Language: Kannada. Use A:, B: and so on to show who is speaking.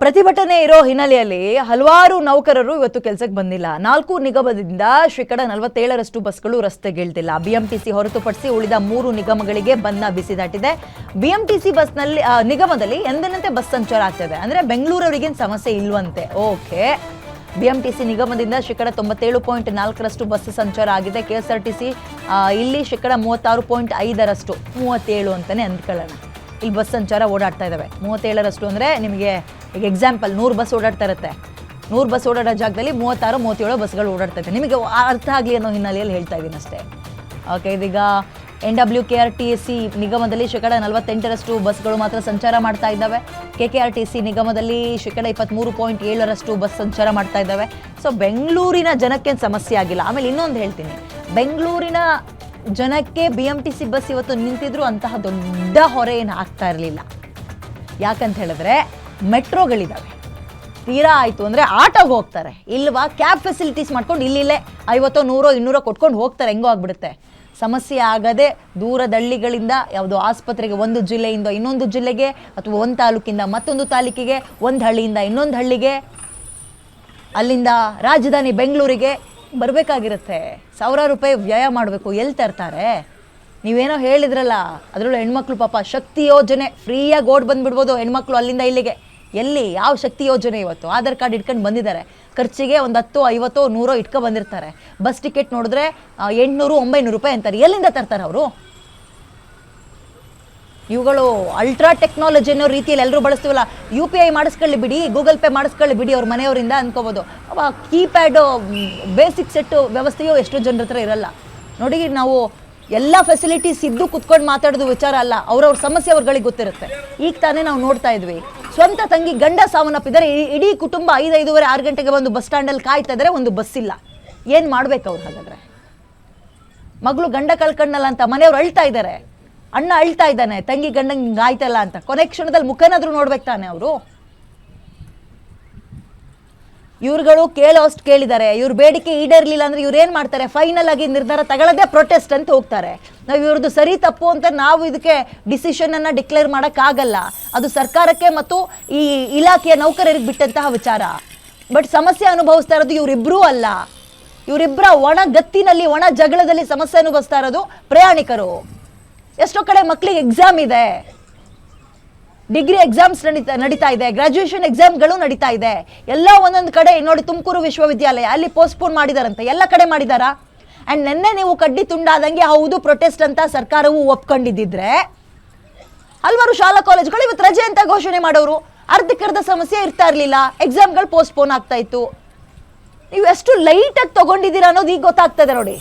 A: ಪ್ರತಿಭಟನೆ ಇರೋ ಹಿನ್ನೆಲೆಯಲ್ಲಿ ಹಲವಾರು ನೌಕರರು ಇವತ್ತು ಕೆಲಸಕ್ಕೆ ಬಂದಿಲ್ಲ. ನಾಲ್ಕು ನಿಗಮದಿಂದ ಶೇಕಡ ನಲವತ್ತೇಳರಷ್ಟು ಬಸ್ಗಳು ರಸ್ತೆಗಿಳ್ದಿಲ್ಲ ಬಿಎಂಟಿಸಿ ಹೊರತುಪಡಿಸಿ ಉಳಿದ ಮೂರು ನಿಗಮಗಳಿಗೆ ಬಂದ ಬಿಸಿ ದಾಟಿದೆ. ಬಿಎಂಟಿಸಿ ಬಸ್ನಲ್ಲಿ ನಿಗಮದಲ್ಲಿ ಎಂದಿನಂತೆ ಬಸ್ ಸಂಚಾರ ಆಗ್ತದೆ. ಅಂದ್ರೆ ಬೆಂಗಳೂರವರಿಗೇನು ಸಮಸ್ಯೆ ಇಲ್ವಂತೆ. ಓಕೆ. ಬಿಎಂಟಿಸಿ ನಿಗಮದಿಂದ ಶೇಕಡ ತೊಂಬತ್ತೇಳು ಪಾಯಿಂಟ್ ನಾಲ್ಕರಷ್ಟು ಬಸ್ ಸಂಚಾರ ಆಗಿದೆ. K S R T C ಇಲ್ಲಿ ಶೇಕಡ ಮೂವತ್ತಾರು ಪಾಯಿಂಟ್ ಐದರಷ್ಟು. ಮೂವತ್ತೇಳು ಅಂತಲೇ ಅಂದ್ಕೊಳ್ಳೋಣ. ಇಲ್ಲಿ ಬಸ್ ಸಂಚಾರ ಓಡಾಡ್ತಾ ಇದ್ದಾವೆ ಮೂವತ್ತೇಳರಷ್ಟು ಅಂದರೆ ನಿಮಗೆ ಈಗ ಎಕ್ಸಾಂಪಲ್ ನೂರು ಬಸ್ ಓಡಾಡ್ತಾ ಇರುತ್ತೆ. ನೂರು ಬಸ್ ಓಡಾಡೋ ಜಾಗದಲ್ಲಿ ಮೂವತ್ತಾರು, ಮೂವತ್ತೇಳು ಬಸ್ಗಳು ಓಡಾಡ್ತಾ ಇದೆ ನಿಮಗೆ ಅರ್ಥ ಆಗಲಿ ಅನ್ನೋ ಹಿನ್ನೆಲೆಯಲ್ಲಿ ಹೇಳ್ತಾ ಇದ್ದೀನಿ ಅಷ್ಟೇ. ಓಕೆ ಇದೀಗ N W K R T C ನಿಗಮದಲ್ಲಿ ಶೇಕಡ ನಲವತ್ತೆಂಟರಷ್ಟು ಬಸ್ಗಳು ಮಾತ್ರ ಸಂಚಾರ ಮಾಡ್ತಾ ಇದ್ದಾವೆ. K K R T C ನಿಗಮದಲ್ಲಿ ಶೇಕಡ ಇಪ್ಪತ್ತ್ಮೂರು ಪಾಯಿಂಟ್ ಏಳರಷ್ಟು ಬಸ್ ಸಂಚಾರ ಮಾಡ್ತಾ ಇದ್ದಾವೆ. ಸೊ ಬೆಂಗಳೂರಿನ ಜನಕ್ಕೇನು ಸಮಸ್ಯೆ ಆಗಿಲ್ಲ. ಆಮೇಲೆ ಇನ್ನೊಂದು ಹೇಳ್ತೀನಿ. ಬೆಂಗಳೂರಿನ ಜನಕ್ಕೆ B M T C bus ಇವತ್ತು ನಿಂತಿದ್ರು ಅಂತಹ ದೊಡ್ಡ ಹೊರೆ ಏನು ಆಗ್ತಾ ಇರಲಿಲ್ಲ. ಯಾಕಂತ ಹೇಳಿದ್ರೆ ಮೆಟ್ರೋಗಳಿದ್ದಾವೆ ತೀರಾ ಆಯಿತು ಅಂದರೆ ಆಟೋಗೆ ಹೋಗ್ತಾರೆ. ಇಲ್ವಾ? ಕ್ಯಾಬ್ ಫೆಸಿಲಿಟೀಸ್ ಮಾಡ್ಕೊಂಡು ಇಲ್ಲಿಲ್ಲೇ ಐವತ್ತೋ, ನೂರೋ, ಇನ್ನೂರೋ ಕೊಟ್ಕೊಂಡು ಹೋಗ್ತಾರೆ. ಹೆಂಗೋ ಆಗ್ಬಿಡುತ್ತೆ. ಸಮಸ್ಯೆ ಆಗದೆ ದೂರದ ಹಳ್ಳಿಗಳಿಂದ ಯಾವುದೋ ಆಸ್ಪತ್ರೆಗೆ ಒಂದು ಜಿಲ್ಲೆಯಿಂದ ಇನ್ನೊಂದು ಜಿಲ್ಲೆಗೆ ಅಥವಾ ಒಂದು ತಾಲೂಕಿಂದ ಮತ್ತೊಂದು ತಾಲೂಕಿಗೆ, ಒಂದು ಹಳ್ಳಿಯಿಂದ ಇನ್ನೊಂದು ಹಳ್ಳಿಗೆ, ಅಲ್ಲಿಂದ ರಾಜಧಾನಿ ಬೆಂಗಳೂರಿಗೆ ಬರಬೇಕಾಗಿರುತ್ತೆ. ಸಾವಿರಾರು ರೂಪಾಯಿ ವ್ಯಯ ಮಾಡಬೇಕು. ಎಲ್ಲಿ ತರ್ತಾರೆ? ನೀವೇನೋ ಹೇಳಿದ್ರಲ್ಲ, ಅದರಲ್ಲೂ ಹೆಣ್ಮಕ್ಳು ಪಾಪ ಶಕ್ತಿ ಯೋಜನೆ. ಫ್ರೀಯಾಗಿ ಓಡ್ ಬಂದ್ಬಿಡ್ಬೋದು ಹೆಣ್ಮಕ್ಳು ಅಲ್ಲಿಂದ ಇಲ್ಲಿಗೆ. ಎಲ್ಲಿ, ಯಾವ ಶಕ್ತಿ ಯೋಜನೆ ಇವತ್ತು? ಆಧಾರ್ ಕಾರ್ಡ್ ಇಟ್ಕೊಂಡು ಬಂದಿದ್ದಾರೆ. ಖರ್ಚಿಗೆ ಒಂದು ಹತ್ತು, ಐವತ್ತೋ, ನೂರೋ ಇಟ್ಕೊ ಬಂದಿರ್ತಾರೆ. ಬಸ್ ಟಿಕೆಟ್ ನೋಡಿದ್ರೆ ಎಂಟುನೂರು, ಒಂಬೈನೂರು ರೂಪಾಯಿ ಅಂತಾರೆ. ಎಲ್ಲಿಂದ ತರ್ತಾರೆ ಅವರು? ಇವುಗಳು ಅಲ್ಟ್ರಾ ಟೆಕ್ನಾಲಜಿ ಅನ್ನೋ ರೀತಿಯಲ್ಲಿ ಎಲ್ಲರೂ ಬಳಸ್ತೀವಲ್ಲ ಯು ಪಿ ಐ ಮಾಡಿಸ್ಕೊಳ್ಳಿ ಬಿಡಿ ಗೂಗಲ್ ಪೇ ಮಾಡಿಸ್ಕೊಳ್ಳಿ ಬಿಡಿ ಅವ್ರ ಮನೆಯವರಿಂದ ಅನ್ಕೋಬೋದು. ಅವ ಕೀಪ್ಯಾಡು ಬೇಸಿಕ್ ಸೆಟ್ಟು ವ್ಯವಸ್ಥೆಯು ಎಷ್ಟೋ ಜನರ ಹತ್ರ ಇರಲ್ಲ. ನೋಡಿ, ನಾವು ಎಲ್ಲ ಫೆಸಿಲಿಟೀಸ್ ಇದ್ದು ಕುತ್ಕೊಂಡು ಮಾತಾಡೋದು ವಿಚಾರ ಅಲ್ಲ. ಅವ್ರವ್ರ ಸಮಸ್ಯೆ ಅವ್ರಗಳಿಗೆ ಗೊತ್ತಿರುತ್ತೆ. ಈಗ ತಾನೇ ನಾವು ನೋಡ್ತಾ ಇದ್ವಿ. ಸ್ವಂತ ತಂಗಿ ಗಂಡ ಸಾವನ್ನಪ್ಪಿದ್ದಾರೆ ಇಡೀ- ಕುಟುಂಬ ಐದು ಐದೂವರೆ ಆರು ಗಂಟೆಗೆ ಬಂದು ಬಸ್ ಸ್ಟ್ಯಾಂಡಲ್ಲಿ ಕಾಯ್ತಾ ಇದ್ದಾರೆ ಒಂದು ಬಸ್ ಇಲ್ಲ ಏನು ಮಾಡ್ಬೇಕು ಅವ್ರು ಹಾಗಾದ್ರೆ? ಮಗಳು ಗಂಡ ಕಳ್ಕಣ್ಣಲ್ಲ ಅಂತ ಮನೆಯವ್ರು ಅಳ್ತಾ ಇದ್ದಾರೆ ಅಣ್ಣ ಅಳ್ತಾ ಇದ್ದಾನೆ, ತಂಗಿ ಗಂಡಂಗೆ ಆಯ್ತಲ್ಲ ಅಂತ. ಕೊನೆ ಕ್ಷಣದಲ್ಲಿ ಮುಖನಾದ್ರೂ ನೋಡ್ಬೇಕು ತಾನೆ ಅವರು? ಇವ್ರುಗಳು ಕೇಳೋಷ್ಟು ಕೇಳಿದ್ದಾರೆ. ಇವ್ರ ಬೇಡಿಕೆ ಈಡೇರ್ಲಿಲ್ಲ ಅಂದ್ರೆ ಇವ್ರು ಏನ್ ಮಾಡ್ತಾರೆ? ಫೈನಲ್ ಆಗಿ ನಿರ್ಧಾರ ತಗೊಳ್ಳೋದೇ ಪ್ರೊಟೆಸ್ಟ್ ಅಂತ ಹೋಗ್ತಾರೆ. ನಾವು ಇವ್ರದ್ದು ಸರಿ ತಪ್ಪು ಅಂತ ನಾವು ಇದಕ್ಕೆ ಡಿಸಿಷನ್ ಅನ್ನ ಡಿಕ್ಲೇರ್ ಆಗಲ್ಲ. ಅದು ಸರ್ಕಾರಕ್ಕೆ ಮತ್ತು ಈ ಇಲಾಖೆಯ ನೌಕರರಿಗೆ ಬಿಟ್ಟಂತಹ ವಿಚಾರ. ಬಟ್ ಸಮಸ್ಯೆ ಅನುಭವಿಸ್ತಾ ಇರೋದು ಇವರಿಬ್ಬರೂ ಅಲ್ಲ. ಇವರಿಬ್ಬರ ಒಣ ಗತ್ತಿನಲ್ಲಿ, ಒಣ ಜಗಳದಲ್ಲಿ ಸಮಸ್ಯೆ ಅನುಭವಿಸ್ತಾ ಇರೋದು ಪ್ರಯಾಣಿಕರು. ಎಷ್ಟೋ ಕಡೆ ಮಕ್ಕಳಿಗೆ ಎಕ್ಸಾಮ್ ಇದೆ. ಡಿಗ್ರಿ ಎಕ್ಸಾಮ್ಸ್ ನಡೀತಾ ನಡೀತಾ ಇದೆ. ಗ್ರಾಜ್ಯುಯೇಷನ್ ಎಕ್ಸಾಮ್ಗಳು ನಡೀತಾ ಇದೆ. ಎಲ್ಲ ಒಂದೊಂದು ಕಡೆ ನೋಡಿ ತುಮಕೂರು ವಿಶ್ವವಿದ್ಯಾಲಯ, ಅಲ್ಲಿ ಪೋಸ್ಟ್ಪೋನ್ ಮಾಡಿದಾರಂತೆ. ಎಲ್ಲ ಕಡೆ ಮಾಡಿದಾರಾ? ಆ್ಯಂಡ್ ನಿನ್ನೆ ನೀವು ಕಡ್ಡಿ ತುಂಡಾದಂಗೆ ಹೌದು ಪ್ರೊಟೆಸ್ಟ್ ಅಂತ ಸರ್ಕಾರವು ಒಪ್ಕೊಂಡಿದ್ದಿದ್ರೆ, ಹಲವಾರು ಶಾಲಾ ಕಾಲೇಜುಗಳು ಇವತ್ತು ರಜೆ ಅಂತ ಘೋಷಣೆ ಮಾಡೋರು. ಅರ್ಧಕ್ಕರ್ಧ ಸಮಸ್ಯೆ ಇರ್ತಾ ಇರಲಿಲ್ಲ. ಎಕ್ಸಾಮ್ಗಳು ಪೋಸ್ಟ್ಪೋನ್ ಆಗ್ತಾ ಇತ್ತು. ನೀವು ಎಷ್ಟು ಲೈಟಾಗಿ ತಗೊಂಡಿದ್ದೀರಾ ಅನ್ನೋದು ಈಗ ಗೊತ್ತಾಗ್ತದೆ ನೋಡಿ.